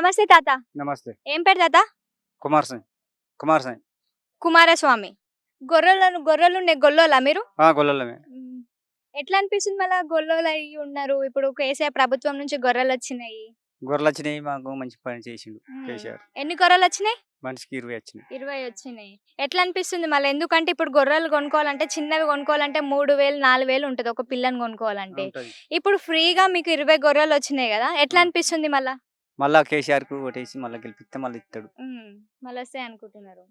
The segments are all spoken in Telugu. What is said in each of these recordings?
నమస్తే తాత. నమస్తే. ఏం పేరు తాత? కుమార్ సింగ్ కుమార్ సింగ్ కుమారస్వామి. గొర్రెలను గొర్రెలు ఉన్నాయి గొల్లోలా మీరు? గొల్లలమే. ఎట్లా అనిపిస్తుంది మళ్ళా గొల్లోలు అయ్యి ఉన్నారు? ఇప్పుడు కేసీఆర్ ప్రభుత్వం నుంచి గొర్రెలు వచ్చినాయి. గొర్రెలు వచ్చినాయి మాకు మంచి పని చేసిండు. కేసీఆర్. ఎన్ని గొర్రెలు వచ్చినాయి? మనిషికి ఇరవై వచ్చినాయి. ఇరవై వచ్చినాయి. ఎట్లా అనిపిస్తుంది మళ్ళీ? ఎందుకంటే ఇప్పుడు గొర్రెలు కొనుక్కోవాలంటే చిన్నవి కొనుక్కోవాలంటే మూడు వేలు నాలుగు వేలు ఉంటుంది. ఒక పిల్లని కొనుక్కోవాలంటే. ఇప్పుడు ఫ్రీగా మీకు ఇరవై గొర్రెలు వచ్చినాయి కదా? ఎట్లా. అనిపిస్తుంది మళ్ళా? మళ్ళా కేసీఆర్కు ఓటేసి మళ్ళీ గెలిపిస్తే మళ్ళీ ఇస్తాడు. మళ్ళీ వస్తాయి అనుకుంటున్నారు.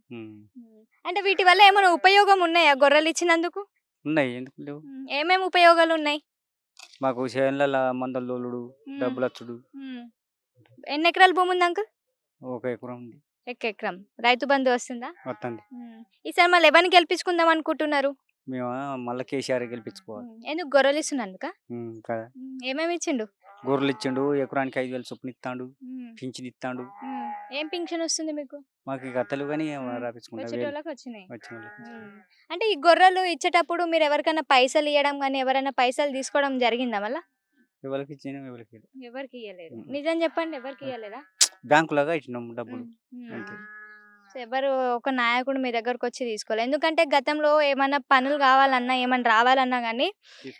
అంటే వీటి వల్ల ఏమైనా ఉపయోగం ఉన్నాయా? గొర్రెలు ఇచ్చినందుకు? ఉన్నాయి. ఎందుకు లేవు? మ్మ్. ఏమేమి ఉపయోగాలు ఉన్నాయి? మాకు చేనుల మందల మ్మ్. డబ్బులు వచ్చుడు. ఎన్ని ఎకరాల భూమి ఉంది అంకుల్? ఒక ఎకరం ఉంది. ఎక్క ఎకరం. రైతు బంధు వస్తుందా? వస్తుంది. ఈసారి మళ్ళీ ఎవరిని గెలిపించుకుందాం అనుకుంటున్నారు? మేము మళ్ళీ కేసీఆర్ గెలిపించుకోవాలి. ఎందుకు గొర్రెలు ఇస్తున్నందుక? ఉమ్, కదా. మ్మ్. ఏమేమి ఇచ్చిండు? గొర్రెలు ఇచ్చిండు ఎకరానికి ఐదు వేలు చొప్పున ఇస్తాడు. పింఛన్ ఇస్తాడు. ఏం పింఛన్ వస్తుంది మీకు మాకు ఇక తెలుగు కానీ. అంటే ఈ గొర్రెలు ఇచ్చేటప్పుడు మీరు ఎవరికైనా పైసలు ఇవ్వడం కానీ ఎవరైనా పైసలు తీసుకోవడం జరిగిందా మళ్ళా? ఎవరికి ఇచ్చినా ఎవరికి. ఎవరికి ఇవ్వలేదు. నిజం చెప్పండి ఎవరికి ఇవ్వలేదా బ్యాంకులాగా ఇచ్చినాం డబ్బులు. సో ఎవరు ఒక నాయకుడు మీ దగ్గరకు వచ్చి తీసుకోవాలి ఎందుకంటే గతంలో ఏమన్నా పనులు కావాలన్నా ఏమన్నా రావాలన్నా కానీ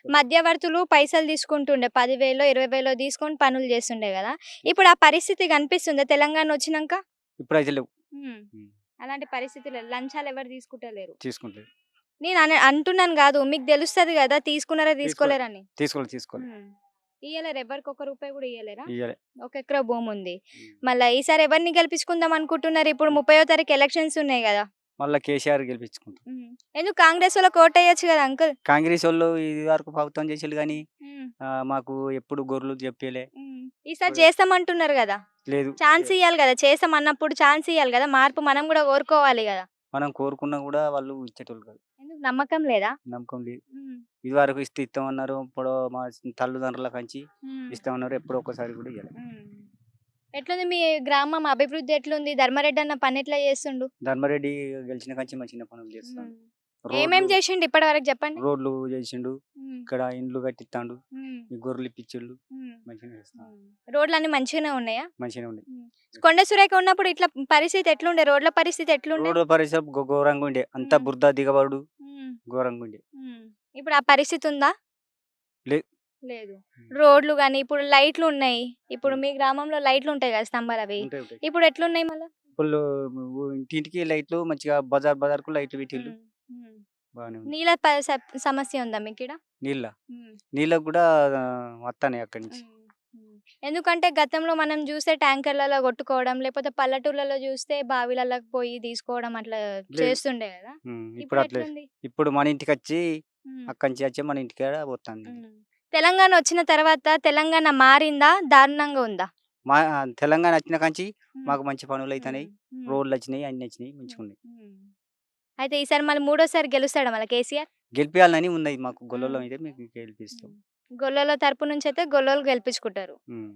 మధ్యవర్తులు పైసలు తీసుకుంటుండే. పదివేలో ఇరవై వేలో తీసుకొని పనులు చేస్తుండే కదా. ఇప్పుడు ఆ పరిస్థితి కనిపిస్తుంది? తెలంగాణ వచ్చినాక? ఇప్పుడు అయితే లేవు. అలాంటి పరిస్థితులు లంచాలు ఎవరు తీసుకుంటలేరు. తీసుకుంటలేదు నేను అంటున్నాను కాదు. మీకు తెలుస్తది కదా తీసుకున్నారా తీసుకోలేరని. తీసుకోవాలి తీసుకోవాలి. మ్మ్. ఇయ్యలేరు. ఎవరికి ఒక రూపాయి కూడా ఇయ్యలేరా? ఇయ్యాలి. ఒక ఎకరా భూమి ఉంది. మళ్ళీ ఈసారి ఎవరిని గెలిపించుకుందాం అనుకుంటున్నారు? ఇప్పుడు ముప్పయో తారీఖు ఎలక్షన్స్ ఉన్నాయి కదా! మళ్ళీ కేసీఆర్ గెలిపించుకుంటాం. ఎందుకు కాంగ్రెస్ వాళ్ళకి కోట్ వేయచ్చు కదా అంకుల్? కాంగ్రెస్ వాళ్ళు ఇది వరకు ప్రభుత్వం చేసేది కానీ మాకు ఎప్పుడు గొర్రెలు చెప్పలే. ఈసారి చేస్తామంటున్నారు కదా! లేదు. ఛాన్స్ ఇవ్వాలి కదా! చేస్తాం అన్నప్పుడు ఛాన్స్ ఇవ్వాలి కదా! మార్పు మనం కూడా కోరుకోవాలి కదా! మనం కోరుకున్నా కూడా వాళ్ళు ఇచ్చేటోళ్ళు కాదు. నమ్మకం లేదా? నమ్మకం లేదు. ఇది వరకు ఇస్తే ఇస్తామన్నారు ఇప్పుడు మా తల్లిదండ్రుల కంచి. ఇస్తామన్నారు. ఎప్పుడు ఒక్కసారి కూడా ఇవ్వాలి మ్మ్. ఎట్లుంది మీ గ్రామం? అభివృద్ధి ఎట్లుంది? ధర్మారెడ్డి అన్న పని ఎట్లా చేస్తుండు? ధర్మారెడ్డి గెలిచిన కంచి మంచి పనులు చేస్తాడు. ఏమేం రోడ్లు- చేసిండు ఇప్పటి వరకు చెప్పండి? రోడ్లు చేసిండు. ఇక్కడ ఇండ్లు కట్టిస్తాడు గొర్రెలు మ్మ్. మంచిగా చేస్తాడు. రోడ్లు అన్ని మంచిగానే ఉన్నాయా? మంచిగా ఉంది కొండ సురేఖ ఉన్నప్పుడు ఇట్లా పరిస్థితి ఎట్లుండే? రోడ్ల పరిస్థితి ఎట్లుండే? రోడ్డు పరిసర ఘో- ఘోరంగా ఉండే. అంతా. బురద దిగబడు. ఘోరంగా ఉండే. ఇప్పుడు ఆ పరిస్థితి ఉందా? లేదు. రోడ్లు కానీ ఇప్పుడు లైట్లు ఉన్నాయి ఇప్పుడు మీ గ్రామంలో లైట్లు ఉంటాయి కదా స్తంభాలు అవి. ఇప్పుడు ఎట్లున్నాయి మళ్ళీ? ఫుల్ ఇంటింటికి లైట్లు మంచిగా బజార్ బజార్కు లైట్లు పెట్టిళ్ళు. నీళ్ళ సమస్య ఉందా మీకు ఇక్కడ నీళ్ళ నీళ్ళకు కూడా వస్తాయి అక్కడి నుంచి. ఎందుకంటే గతంలో మనం చూస్తే ట్యాంకర్లలో కొట్టుకోవడం లేకపోతే పల్లెటూర్లలో చూస్తే బావిలలోకి పోయి తీసుకోవడం అట్లా చేస్తుండే కదా. ఇప్పుడు అట్లే. ఇప్పుడు మన ఇంటికి వచ్చి అక్కడి నుంచి వచ్చి మన ఇంటికి పోతుంది. తెలంగాణ వచ్చిన తర్వాత తెలంగాణ మారిందా దారుణంగా ఉందా మా తెలంగాణ వచ్చిన కంచి. మాకు మంచి పనులు అవుతున్నాయి. రోడ్లు వచ్చినాయి అన్ని వచ్చినాయి మంచిగా ఉన్నాయి. అయితే ఈసారి మళ్ళీ మూడోసారి గెలుస్తాడా మళ్ళీ కేసీఆర్ గెలిపించాలని ఉన్నది మాకు గొల్లలో అయితే మీకు గెలిపిస్తాం గొల్లల తరపు నుంచి అయితే గొల్లలు గెలిపించుకుంటారు. ఉమ్.